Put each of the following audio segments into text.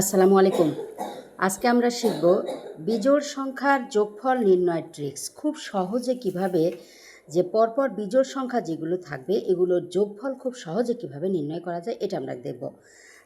আসসালামু আলাইকুম। আজকে আমরা শিখব বিজোড় সংখ্যার যোগফল নির্ণয় ট্রিক্স খুব সহজে কীভাবে যে পরপর বিজোড় সংখ্যা যেগুলো থাকবে, এগুলোর যোগফল খুব সহজে কীভাবে নির্ণয় করা যায়, এটা আমরা দেখব।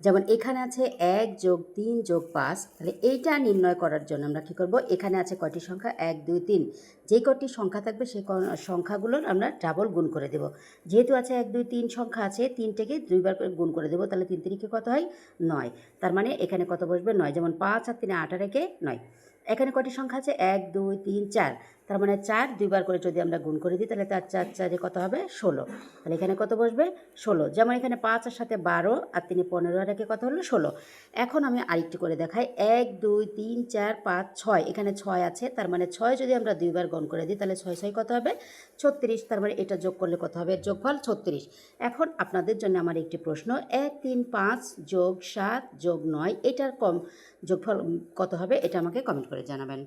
যেমন এখানে আছে এক যোগ তিন যোগ পাঁচ, তাহলে এইটা নির্ণয় করার জন্য আমরা কী করব? এখানে আছে কয়টি সংখ্যা? এক, দুই, তিন। যে কয়টি সংখ্যা থাকবে সেই সংখ্যাগুলোর আমরা ডাবল গুণ করে দেব। যেহেতু আছে এক, দুই, তিন সংখ্যা আছে, তিনটেকে দুইবার করে গুণ করে দেবো, তাহলে তিন তিরিকে কত হয়? নয়। তার মানে এখানে কত বসবে? নয়। যেমন পাঁচ আর তিনে একে নয়। এখানে কয়টি সংখ্যা আছে? এক, দুই, তিন, চার। তার মানে চার দুইবার করে যদি আমরা গুণ করে দিই, তাহলে তার চার চারে কত হবে? ষোলো। তাহলে এখানে কত বসবে? ষোলো। যেমন এখানে পাঁচ আর সাথে বারো আর তিনি পনেরো আর একে কত হলো? ষোলো। এখন আমি আরেকটি করে দেখাই। এক, দুই, তিন, চার, পাঁচ, ছয়। এখানে ছয় আছে, তার মানে ছয় যদি আমরা দুইবার গুণ করে দিই, তাহলে ছয় ছয় কত হবে? ছত্রিশ। তার মানে এটা যোগ করলে কত হবে? যোগফল ছত্রিশ। এখন আপনাদের জন্য আমার একটি প্রশ্ন। এক, তিন, পাঁচ যোগ সাত যোগ নয়, এটার কম যোগফল কত হবে? এটা আমাকে কমেন্ট করে জানাবেন।